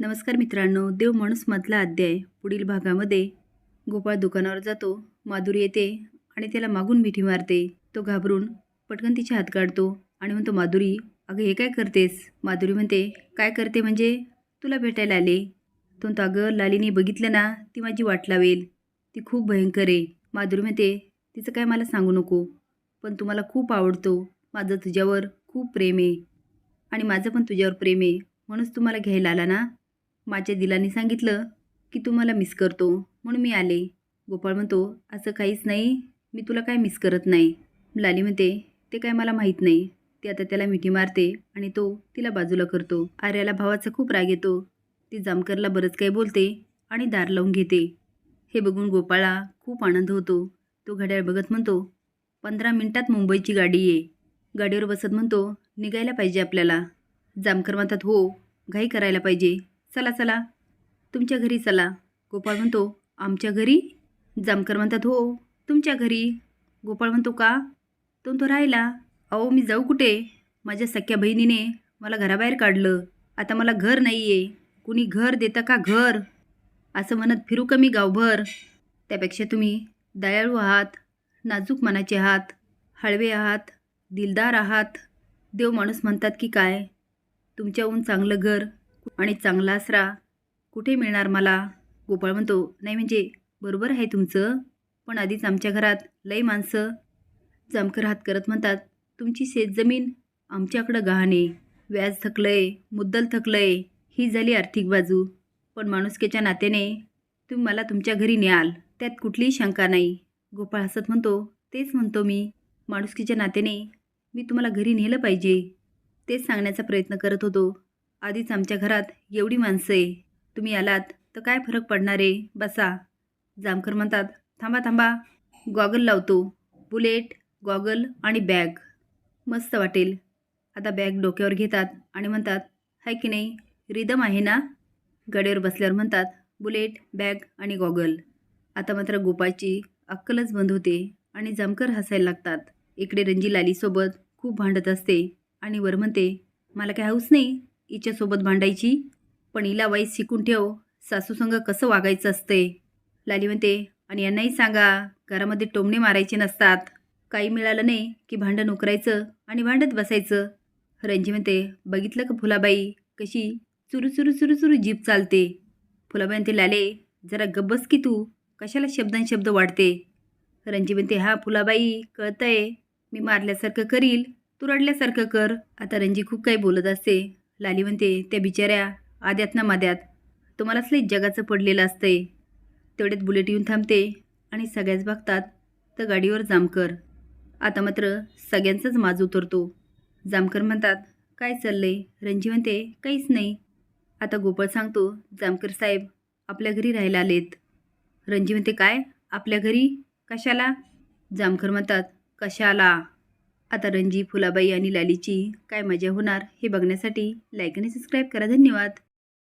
नमस्कार मित्रांनो देव माणूसमधला अध्याय पुढील भागामध्ये. गोपाळ दुकानावर जातो माधुरी येते आणि त्याला मागून मिठी मारते. तो घाबरून पटकन तिचे हात काढतो आणि म्हणतो माधुरी अगं हे काय करतेस? माधुरी म्हणते काय करते म्हणजे? तुला भेटायला आले. तो म्हणतो अगं लालीने बघितलं ना ती माझी वाट लावेल. ती खूप भयंकर आहे. माधुरी म्हणते तिचं काय मला सांगू नको पण तुम्हाला खूप आवडतो. माझं तुझ्यावर खूप प्रेम आहे आणि माझं पण तुझ्यावर प्रेम आहे. म्हणूनच तुम्हाला घ्यायला आला ना? माझ्या दिलाने सांगितलं की तू मला मिस करतो. म्हणून मी आले. गोपाळ म्हणतो असं काहीच नाही. मी तुला काय मिस करत नाही. लाली म्हणते ते काय मला माहीत नाही. ती आता त्याला मिठी मारते आणि तो तिला बाजूला करतो. आर्याला भावाचा खूप राग येतो. ती जामकरला बरंच काही बोलते आणि दार लावून घेते. हे बघून गोपाळा खूप आनंद होतो. तो घड्याळ बघत म्हणतो पंधरा मिनिटात मुंबईची गाडी ये. गाडीवर बसत म्हणतो निघायला पाहिजे आपल्याला. जामकर म्हणतात हो घाई करायला पाहिजे. चला चला. तुमच्या घरी चला. गोपाळ म्हणतो आमच्या घरी? जामकर म्हणतात हो तुमच्या घरी. गोपाळ म्हणतो का? तो तो राहिला. अहो मी जाऊ कुठे? माझ्या सख्या बहिणीने मला घराबाहेर काढलं. आता मला घर नाही आहे कुणी घर देतं का घर? असं म्हणत फिरू का मी गावभर? त्यापेक्षा तुम्ही दयाळू आहात नाजूक मनाचे आहात हळवे आहात दिलदार आहात. देव माणूस म्हणतात की काय? तुमच्याहून चांगलं घर आणि चांगला आसरा कुठे मिळणार मला? गोपाळ म्हणतो नाही म्हणजे बरोबर आहे तुमचं पण आधीच आमच्या घरात लय माणसं जामकर हात करत म्हणतात तुमची शेतजमीन आमच्याकडं गहाणे व्याज थकलंय मुद्दल थकलंय ही झाली आर्थिक बाजू. पण माणुसकीच्या नात्याने तुम्ही मला तुमच्या घरी न्याल त्यात कुठलीही शंका नाही. गोपाळ हसत म्हणतो तेच म्हणतो मी माणुसकीच्या नात्याने मी तुम्हाला घरी नेलं पाहिजे. तेच सांगण्याचा प्रयत्न करत होतो. आधीच आमच्या घरात एवढी माणसं आहे तुम्ही आलात तर काय फरक पडणार? आहे बसा. जामकर म्हणतात थांबा थांबा. गॉगल लावतो. बुलेट गॉगल आणि बॅग. मस्त वाटेल. आता बॅग डोक्यावर घेतात आणि म्हणतात हाय की नाही? रिदम आहे ना? गाडीवर बसल्यावर म्हणतात बुलेट बॅग आणि गॉगल. आता मात्र गोपाळची अक्कलच बंद होते आणि जामकर हसायला लागतात. इकडे रंजी लालीसोबत खूप भांडत असते आणि वर म्हणते मला काय हौस नाही? हिच्यासोबत भांडायची. पण हिला वाईस शिकून ठेव. सासूसंग कसं वागायचं असते लाली म्हणते आणि यांनाही सांगा घरामध्ये टोमणे मारायचे नसतात. काही मिळालं नाही की भांडण उकरायचं आणि भांडत बसायचं. रंजी म्हणते बघितलं का फुलाबाई कशी चुरू चुरू चुरू चुरू जीप चालते? फुलाबाई म्हणते लाले जरा गब्बस की तू. कशाला शब्दान शब्द वाढते? रंजी म्हणते हा फुलाबाई कळतंय. मी मारल्यासारखं करील तू रडल्यासारखं कर. आता रंजी खूप काही बोलत असते. लाली म्हणते त्या बिचाऱ्या आद्यात ना माद्यात तुम्हालाच लई जगाचं पडलेलं असतंय. तेवढ्यात बुलेट येऊन थांबते आणि सगळ्याच बघतात तर गाडीवर जामकर. आता मात्र सगळ्यांचाच माज उतरतो. जामकर म्हणतात काय चाललंय? रणजी म्हणते काहीच नाही. आता गोपाळ सांगतो जामकर साहेब आपल्या घरी राहायला आलेत. रणजी म्हणते काय? आपल्या घरी? कशाला? जामकर म्हणतात कशाला? आता रणजी फुलाबाई आणि लालीची काय मजा होणार हे बघण्यासाठी लाईक आणि सबस्क्राईब करा. धन्यवाद.